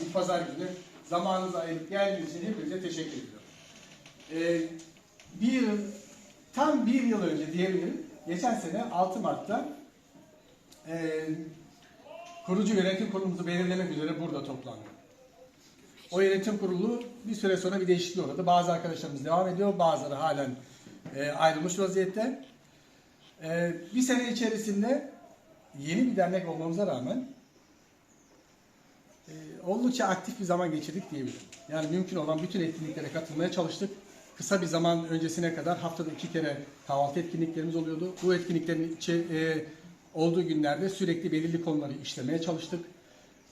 bir pazar günü zamanınızı ayırıp geldiğiniz için hepinize teşekkür ediyorum. Ee, bir tam bir yıl önce diyebilirim. Geçen sene 6 Mart'ta e, kurucu yönetim kurulumuzu belirlemek üzere burada toplandık. O yönetim kurulu bir süre sonra bir değişikliğe uğradı. Bazı arkadaşlarımız devam ediyor, bazıları halen e, ayrılmış vaziyette. E, bir sene içerisinde yeni bir dernek olmamıza rağmen e, oldukça aktif bir zaman geçirdik diyebilirim. Yani mümkün olan bütün etkinliklere katılmaya çalıştık. Kısa bir zaman öncesine kadar haftada iki kere kahvaltı etkinliklerimiz oluyordu. Bu etkinliklerin içi, e, olduğu günlerde sürekli belirli konuları işlemeye çalıştık.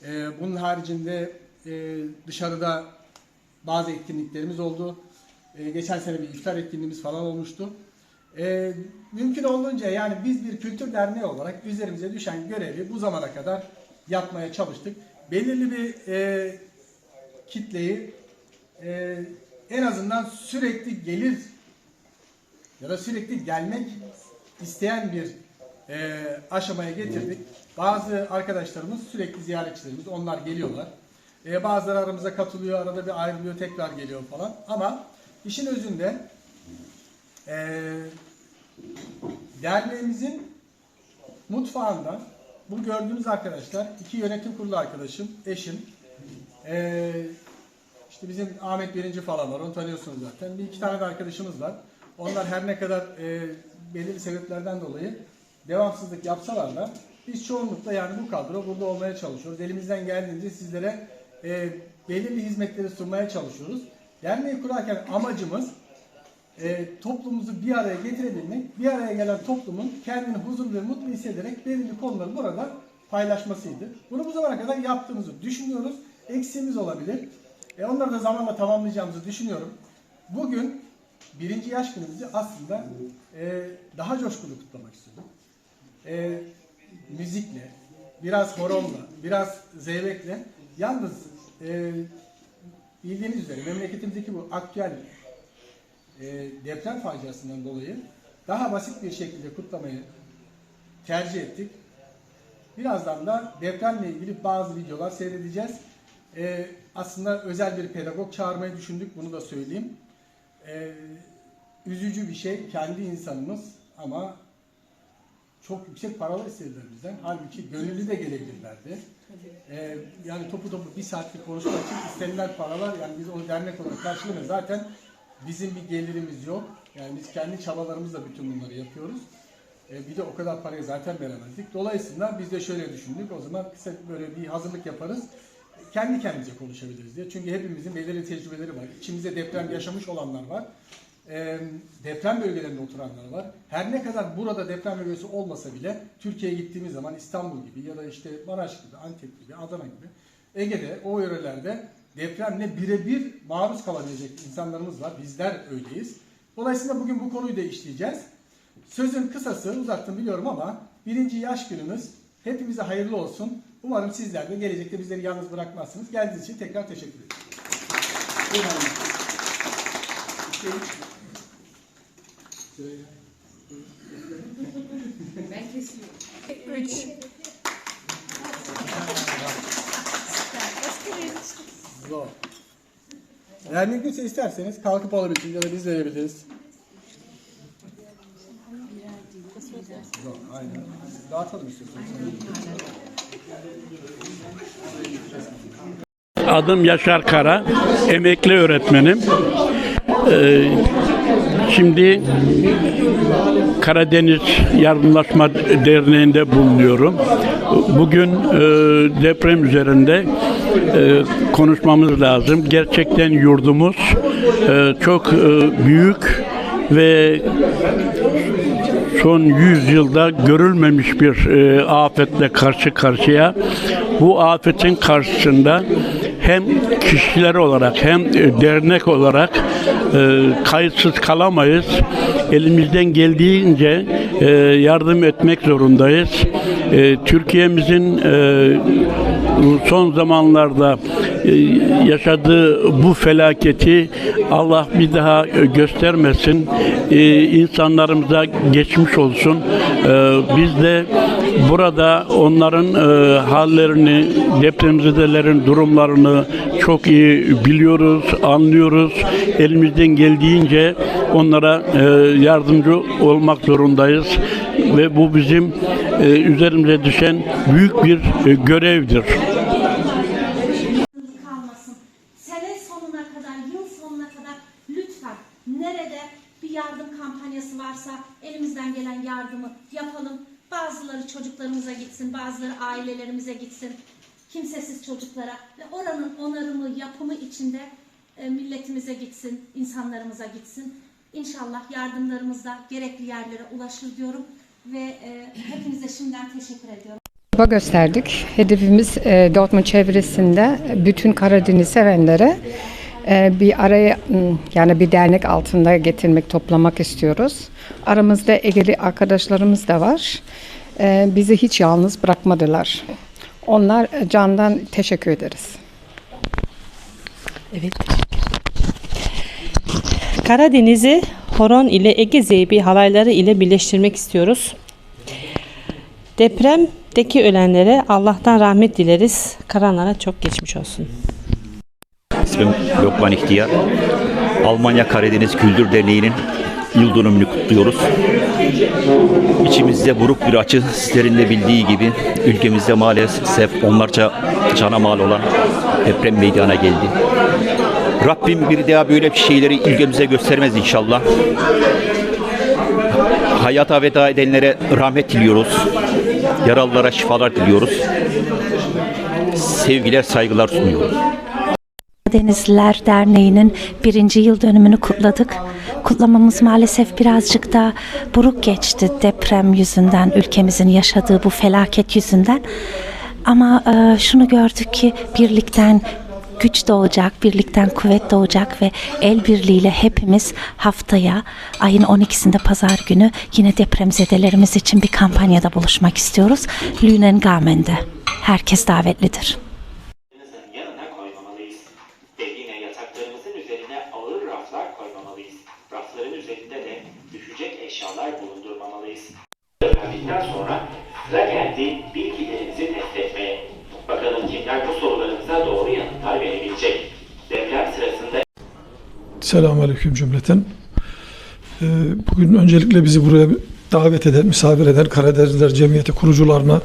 E, bunun haricinde e, dışarıda bazı etkinliklerimiz oldu. E, geçen sene bir iftar etkinliğimiz falan olmuştu. E, mümkün olduğunca yani biz bir kültür derneği olarak üzerimize düşen görevi bu zamana kadar yapmaya çalıştık. Belirli bir e, kitleyi e, en azından sürekli gelir ya da sürekli gelmek isteyen bir e, aşamaya getirdik. Bazı arkadaşlarımız sürekli ziyaretçilerimiz, onlar geliyorlar. E, bazıları aramıza katılıyor, arada bir ayrılıyor, tekrar geliyor falan. Ama işin özünde e, derneğimizin mutfağında bu gördüğünüz arkadaşlar, iki yönetim kurulu arkadaşım, eşim, e, işte bizim Ahmet Birinci falan var, onu tanıyorsunuz zaten. Bir iki tane de arkadaşımız var. Onlar her ne kadar e, belirli sebeplerden dolayı devamsızlık yapsalar da biz çoğunlukla yani bu kadro burada olmaya çalışıyoruz. Elimizden geldiğince sizlere e, belirli hizmetleri sunmaya çalışıyoruz. Derneği kurarken amacımız e, toplumumuzu bir araya getirebilmek, bir araya gelen toplumun kendini huzurlu ve mutlu hissederek belirli konuları burada paylaşmasıydı. Bunu bu zamana kadar yaptığımızı düşünüyoruz. Eksiğimiz olabilir. E, onları da zamanla tamamlayacağımızı düşünüyorum. Bugün birinci yaş günümüzü aslında e, daha coşkulu kutlamak istiyorum. E, müzikle, biraz horonla, biraz zeybekle. Yalnız e, bildiğiniz üzere memleketimizdeki bu aktüel e, deprem faciasından dolayı daha basit bir şekilde kutlamayı tercih ettik. Birazdan da depremle ilgili bazı videolar seyredeceğiz. E, aslında özel bir pedagog çağırmayı düşündük, bunu da söyleyeyim. E, üzücü bir şey, kendi insanımız ama çok yüksek paralar istediler bizden. Halbuki gönüllü de gelebilirlerdi. Ee, yani topu topu bir saatlik konuşmak için istenilen paralar yani biz onu dernek olarak karşılamıyoruz. Zaten bizim bir gelirimiz yok. Yani biz kendi çabalarımızla bütün bunları yapıyoruz. Ee, bir de o kadar parayı zaten veremezdik. Dolayısıyla biz de şöyle düşündük. O zaman kısa böyle bir hazırlık yaparız. Kendi kendimize konuşabiliriz diye. Çünkü hepimizin belirli tecrübeleri var. İçimizde deprem yaşamış olanlar var e, deprem bölgelerinde oturanlar var. Her ne kadar burada deprem bölgesi olmasa bile Türkiye'ye gittiğimiz zaman İstanbul gibi ya da işte Maraş gibi, Antep gibi, Adana gibi Ege'de o yörelerde depremle birebir maruz kalabilecek insanlarımız var. Bizler öyleyiz. Dolayısıyla bugün bu konuyu da işleyeceğiz. Sözün kısası uzattım biliyorum ama birinci yaş günümüz hepimize hayırlı olsun. Umarım sizler de gelecekte bizleri yalnız bırakmazsınız. Geldiğiniz için tekrar teşekkür ederim. Ben kesiyorum. Üç. Zor. Eğer isterseniz kalkıp alabilirsiniz ya da biz verebiliriz. Zor, aynen. Dağıtalım istiyorsanız. Adım Yaşar Kara, emekli öğretmenim. Ee, şimdi Karadeniz Yardımlaşma Derneği'nde bulunuyorum. Bugün e, deprem üzerinde e, konuşmamız lazım. Gerçekten yurdumuz e, çok e, büyük ve son 100 yılda görülmemiş bir e, afetle karşı karşıya. Bu afetin karşısında hem kişiler olarak hem e, dernek olarak e, kayıtsız kalamayız. Elimizden geldiğince e, yardım etmek zorundayız. E, Türkiye'mizin e, son zamanlarda e, yaşadığı bu felaketi Allah bir daha e, göstermesin. E, insanlarımıza geçmiş olsun. E, biz de burada onların e, hallerini, depremzedelerin durumlarını çok iyi biliyoruz, anlıyoruz. Elimizden geldiğince onlara e, yardımcı olmak zorundayız ve bu bizim e, üzerimize düşen büyük bir e, görevdir. kalmasın. Sene sonuna kadar, yıl sonuna kadar lütfen nerede bir yardım kampanyası varsa elimizden gelen yardımı yapalım. Bazıları çocuklarımıza gitsin, bazıları ailelerimize gitsin. Kimsesiz çocuklara ve oranın onarımı, yapımı içinde e, milletimize gitsin, insanlarımıza gitsin. İnşallah yardımlarımız da gerekli yerlere ulaşır diyorum ve e, hepinize şimdiden teşekkür ediyorum. Çaba gösterdik. Hedefimiz e, Dortmund çevresinde bütün Karadeniz sevenlere e, bir araya yani bir dernek altında getirmek, toplamak istiyoruz. Aramızda Egeli arkadaşlarımız da var. E, bizi hiç yalnız bırakmadılar. Onlar e, candan teşekkür ederiz. Evet. Karadeniz'i horon ile Ege Zeybi halayları ile birleştirmek istiyoruz. Depremdeki ölenlere Allah'tan rahmet dileriz. Karanlara çok geçmiş olsun. İsmim Lokman İhtiyar. Almanya Karadeniz Kültür Derneği'nin yıl dönümünü kutluyoruz. İçimizde buruk bir açı sizlerin de bildiği gibi ülkemizde maalesef onlarca cana mal olan deprem meydana geldi. Rabbim bir daha böyle bir şeyleri ülkemize göstermez inşallah. Hayata veda edenlere rahmet diliyoruz. Yaralılara şifalar diliyoruz. Sevgiler, saygılar sunuyoruz. Denizliler Derneği'nin birinci yıl dönümünü kutladık. Kutlamamız maalesef birazcık da buruk geçti deprem yüzünden, ülkemizin yaşadığı bu felaket yüzünden. Ama e, şunu gördük ki birlikten güç doğacak, birlikten kuvvet doğacak ve el birliğiyle hepimiz haftaya ayın 12'sinde pazar günü yine depremzedelerimiz için bir kampanyada buluşmak istiyoruz. Lünengamen'de. Herkes davetlidir. Üzerinde de düşecek eşyalar bulundurmamalıyız. Öğrendikten sonra sıra geldi etmeye. Kimler bu sorularımıza doğru yanıtlar verebilecek. Deprem sırasında Selamünaleyküm cümleten. Ee, Bugün öncelikle bizi buraya davet eden, misafir eden Karadenizler Cemiyeti kurucularına,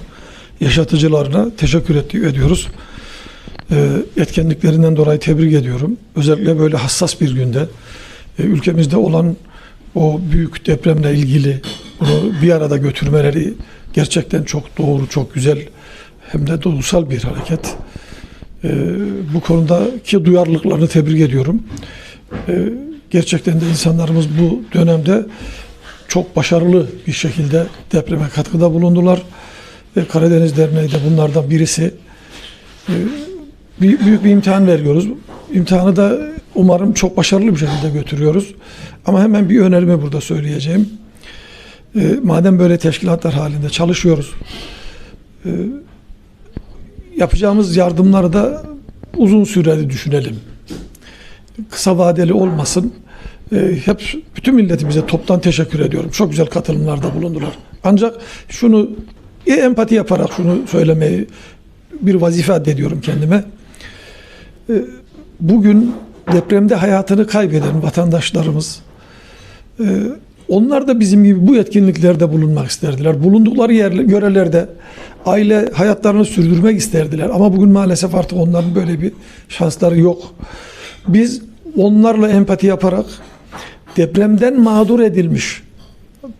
yaşatıcılarına teşekkür ediyoruz. Ee, Etkinliklerinden dolayı tebrik ediyorum. Özellikle böyle hassas bir günde e, ülkemizde olan o büyük depremle ilgili bunu bir arada götürmeleri gerçekten çok doğru, çok güzel hem de duygusal bir hareket. Ee, Bu konudaki duyarlılıklarını tebrik ediyorum. Ee, gerçekten de insanlarımız bu dönemde çok başarılı bir şekilde depreme katkıda bulundular. Ve Karadeniz Derneği de bunlardan birisi. Bir, büyük bir imtihan veriyoruz. İmtihanı da umarım çok başarılı bir şekilde götürüyoruz. Ama hemen bir önerimi burada söyleyeceğim. Ee, madem böyle teşkilatlar halinde çalışıyoruz, e, yapacağımız yardımları da uzun süreli düşünelim kısa vadeli olmasın. Ee, hep bütün milletimize toptan teşekkür ediyorum. Çok güzel katılımlarda bulundular. Ancak şunu e, empati yaparak şunu söylemeyi bir vazife addediyorum kendime. Ee, bugün depremde hayatını kaybeden vatandaşlarımız e, onlar da bizim gibi bu etkinliklerde bulunmak isterdiler. Bulundukları yer, yörelerde aile hayatlarını sürdürmek isterdiler. Ama bugün maalesef artık onların böyle bir şansları yok. Biz onlarla empati yaparak depremden mağdur edilmiş,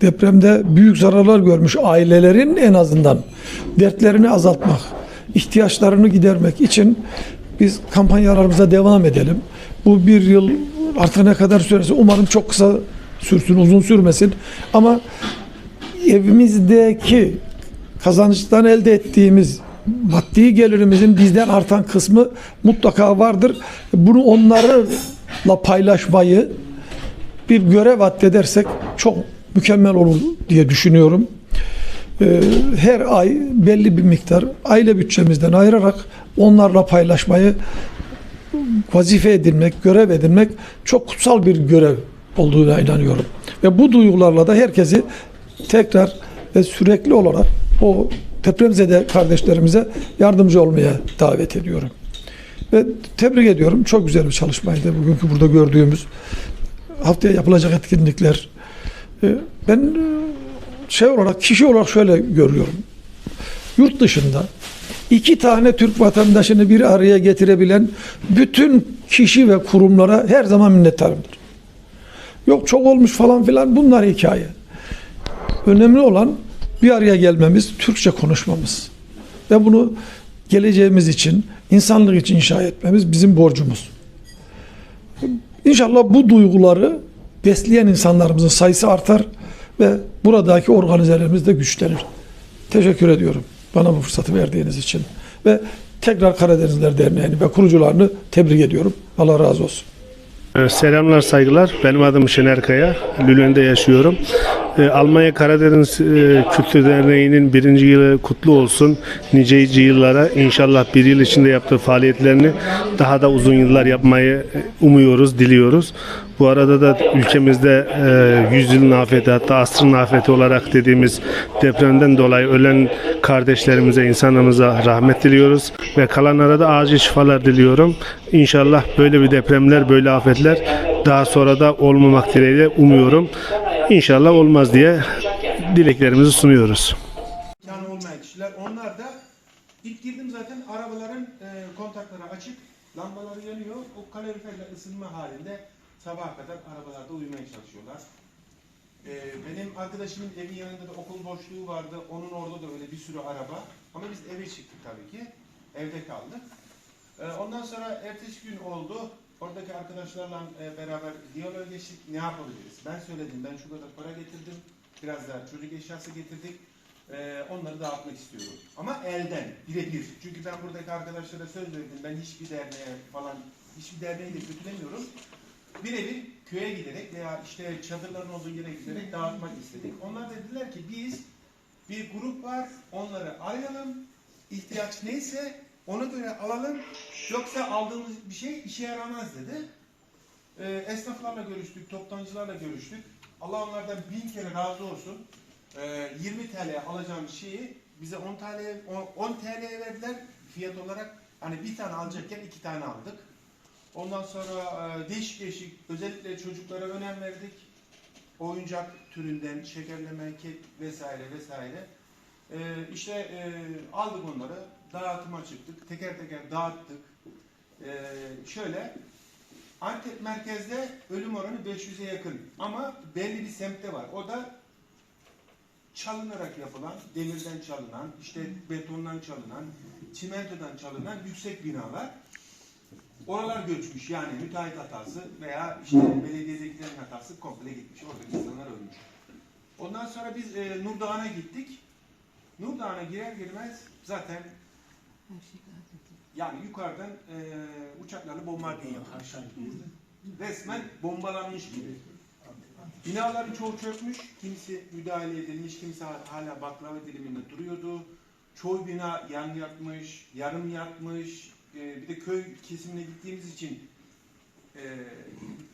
depremde büyük zararlar görmüş ailelerin en azından dertlerini azaltmak, ihtiyaçlarını gidermek için biz kampanyalarımıza devam edelim. Bu bir yıl artık ne kadar sürerse umarım çok kısa sürsün, uzun sürmesin. Ama evimizdeki kazançtan elde ettiğimiz maddi gelirimizin bizden artan kısmı mutlaka vardır. Bunu onlarla paylaşmayı bir görev addedersek çok mükemmel olur diye düşünüyorum. Ee, Her ay belli bir miktar aile bütçemizden ayırarak onlarla paylaşmayı vazife edinmek, görev edinmek çok kutsal bir görev olduğuna inanıyorum. Ve bu duygularla da herkesi tekrar ve sürekli olarak o depremzede kardeşlerimize yardımcı olmaya davet ediyorum. Ve tebrik ediyorum. Çok güzel bir çalışmaydı. Bugünkü burada gördüğümüz haftaya yapılacak etkinlikler. Ee, Ben e, şey olarak, kişi olarak şöyle görüyorum. Yurt dışında iki tane Türk vatandaşını bir araya getirebilen bütün kişi ve kurumlara her zaman minnettarımdır. Yok çok olmuş falan filan bunlar hikaye. Önemli olan bir araya gelmemiz, Türkçe konuşmamız. Ve bunu geleceğimiz için, insanlık için inşa etmemiz bizim borcumuz. İnşallah bu duyguları besleyen insanlarımızın sayısı artar ve buradaki organizelerimiz de güçlenir. Teşekkür ediyorum bana bu fırsatı verdiğiniz için. Ve tekrar Karadenizler Derneği'ni ve kurucularını tebrik ediyorum. Allah razı olsun. Ee, Selamlar, saygılar. Benim adım Şener Kaya. Lüle'nde yaşıyorum. Ee, Almanya Karadeniz e, Kültür Derneği'nin birinci yılı kutlu olsun. Nice yıllara inşallah bir yıl içinde yaptığı faaliyetlerini daha da uzun yıllar yapmayı umuyoruz, diliyoruz. Bu arada da ülkemizde e, yüzyılın afeti hatta asrın afeti olarak dediğimiz depremden dolayı ölen kardeşlerimize, insanımıza rahmet diliyoruz ve kalanlara da acil şifalar diliyorum. İnşallah böyle bir depremler, böyle afetler daha sonra da olmamak dileğiyle umuyorum. İnşallah olmaz diye dileklerimizi sunuyoruz. imkanı olmayan kişiler. Onlar da ilk girdim zaten arabaların e, kontakları açık, lambaları yanıyor. O kaloriferle ısınma halinde sabaha kadar arabalarda uyumaya çalışıyorlar. E, benim arkadaşımın evin yanında da okul boşluğu vardı. Onun orada da öyle bir sürü araba. Ama biz eve çıktık tabii ki. Evde kaldık. E, ondan sonra ertesi gün oldu. Oradaki arkadaşlarla e, beraber diyalog geçtik. Ne yapabiliriz? Ben söyledim. Ben şu kadar para getirdim. Biraz da çocuk eşyası getirdik. Ee, onları dağıtmak istiyorum. Ama elden, birebir. Çünkü ben buradaki arkadaşlara söz verdim. Ben hiçbir derneğe falan, hiçbir derneği de kötülemiyorum. Birebir köye giderek veya işte çadırların olduğu yere giderek dağıtmak istedik. Onlar dediler ki biz bir grup var, onları arayalım. ihtiyaç neyse ona göre alalım. Yoksa aldığımız bir şey işe yaramaz dedi. Ee, esnaflarla görüştük, toptancılarla görüştük. Allah onlardan bin kere razı olsun. Ee, 20 TL alacağım şeyi bize 10 TL 10, 10 TL'ye verdiler fiyat olarak. Hani bir tane alacakken iki tane aldık. Ondan sonra e, değişik değişik özellikle çocuklara önem verdik. Oyuncak türünden şekerleme, kek vesaire vesaire. Ee, işte e, aldık onları, dağıtıma çıktık, teker teker dağıttık. Ee, şöyle Antep merkezde ölüm oranı 500'e yakın ama belli bir semtte var. O da çalınarak yapılan, demirden çalınan, işte betondan çalınan, çimentodan çalınan yüksek binalar. Oralar göçmüş yani müteahhit hatası veya işte belediyedekilerin hatası komple gitmiş. Oradaki insanlar ölmüş. Ondan sonra biz e, Nur Dağı'na gittik. Nur Dağı'na girer girmez zaten yani yukarıdan e, uçaklarla bombardıman yapılmış. Resmen bombalanmış gibi. Binaların çoğu çökmüş, kimisi müdahale edilmiş, kimisi hala baklava diliminde duruyordu. Çoğu bina yan yatmış, yarım yatmış. E, bir de köy kesimine gittiğimiz için e,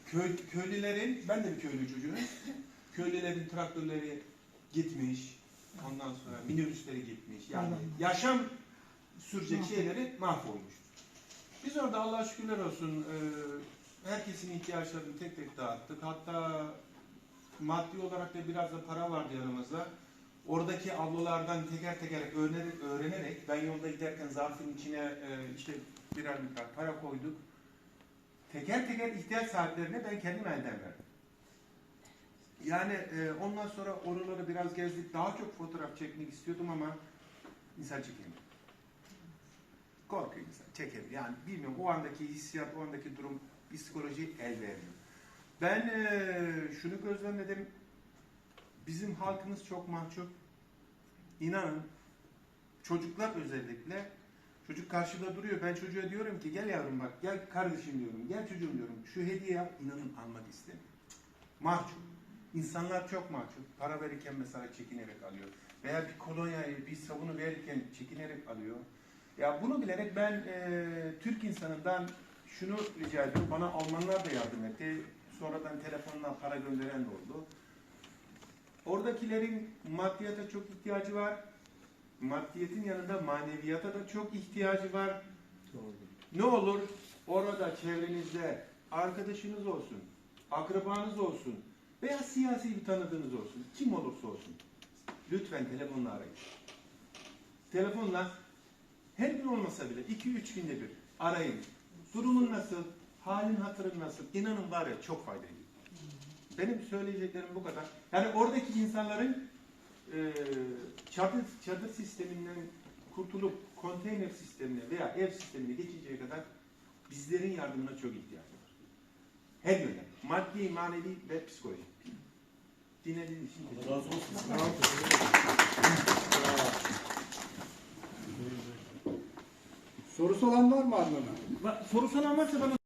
köy, köylülerin, ben de bir köylü çocuğuyum. Köylülerin traktörleri gitmiş. Ondan sonra minibüsleri gitmiş. Yani yaşam sürecek şeyleri mahvolmuş. Biz orada Allah'a şükürler olsun e, herkesin ihtiyaçlarını tek tek dağıttık. Hatta maddi olarak da biraz da para vardı yanımızda. Oradaki ablalardan teker teker öğrenerek, öğrenerek ben yolda giderken zarfın içine e, işte birer miktar para koyduk. Teker teker ihtiyaç sahiplerine ben kendim elden verdim. Yani e, ondan sonra oraları biraz gezdik. Daha çok fotoğraf çekmek istiyordum ama insan çekemiyor. Korkuyor insan, çekemiyor. Yani bilmiyorum o andaki hissiyat, o andaki durum, psikoloji el vermiyor. Ben e, şunu gözlemledim. Bizim halkımız çok mahcup. İnanın çocuklar özellikle çocuk karşıda duruyor. Ben çocuğa diyorum ki gel yavrum bak gel kardeşim diyorum. Gel çocuğum diyorum. Şu hediye yap. İnanın almak istemiyor. Mahcup. İnsanlar çok mahcup. Para verirken mesela çekinerek alıyor. Veya bir kolonyayı, bir sabunu verirken çekinerek alıyor. Ya bunu bilerek ben e, Türk insanından şunu rica ediyorum. Bana Almanlar da yardım etti. Sonradan telefonla para gönderen de oldu. Oradakilerin maddiyata çok ihtiyacı var. maddiyetin yanında maneviyata da çok ihtiyacı var. Ne olur orada çevrenizde arkadaşınız olsun, akrabanız olsun veya siyasi bir tanıdığınız olsun, kim olursa olsun lütfen telefonla arayın. Telefonla her gün olmasa bile 2-3 günde bir arayın. Durumun nasıl? Halin hatırın nasıl? İnanın var ya çok faydalı. Benim söyleyeceklerim bu kadar. Yani oradaki insanların e, çadır, çadır sisteminden kurtulup konteyner sistemine veya ev sistemine geçinceye kadar bizlerin yardımına çok ihtiyacı var. Her yönden. Maddi, manevi ve psikolojik. Dinlediğiniz için teşekkür ederim. Sorusu olan var mı Adnan'a? Sorusu olan varsa bana